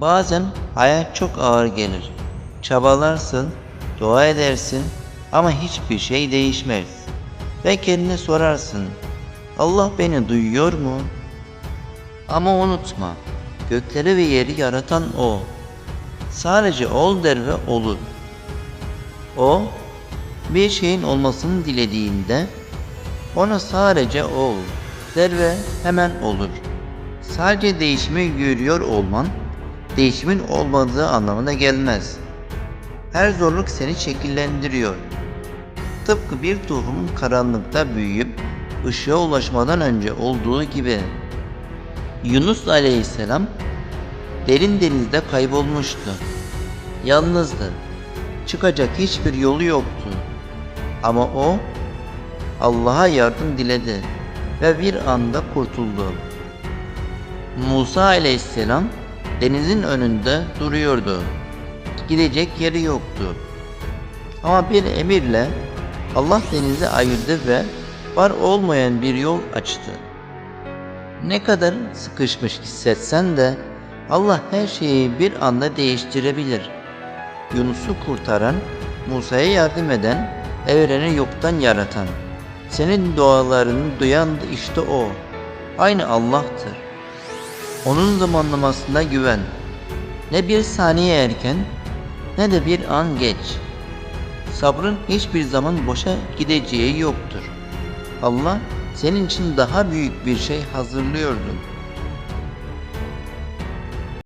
Bazen hayat çok ağır gelir. Çabalarsın, dua edersin ama hiçbir şey değişmez. Ve kendine sorarsın. Allah beni duyuyor mu? Ama unutma, gökleri ve yeri yaratan O. Sadece ol der ve olur. O, bir şeyin olmasını dilediğinde ona sadece ol der ve hemen olur. Sadece değişimi görüyor olman, değişimin olmadığı anlamına gelmez. Her zorluk seni şekillendiriyor. Tıpkı bir tohumun karanlıkta büyüyüp ışığa ulaşmadan önce olduğu gibi. Yunus aleyhisselam derin denizde kaybolmuştu. Yalnızdı. Çıkacak hiçbir yolu yoktu. Ama o Allah'a yardım diledi ve bir anda kurtuldu. Musa aleyhisselam denizin önünde duruyordu. Gidecek yeri yoktu. Ama bir emirle Allah denizi ayırdı ve var olmayan bir yol açtı. Ne kadar sıkışmış hissetsen de Allah her şeyi bir anda değiştirebilir. Yunus'u kurtaran, Musa'ya yardım eden, evreni yoktan yaratan, senin dualarını duyan işte O. Aynı Allah'tır. Onun zamanlamasına güven. Ne bir saniye erken ne de bir an geç. Sabrın hiçbir zaman boşa gideceği yoktur. Allah senin için daha büyük bir şey hazırlıyordu.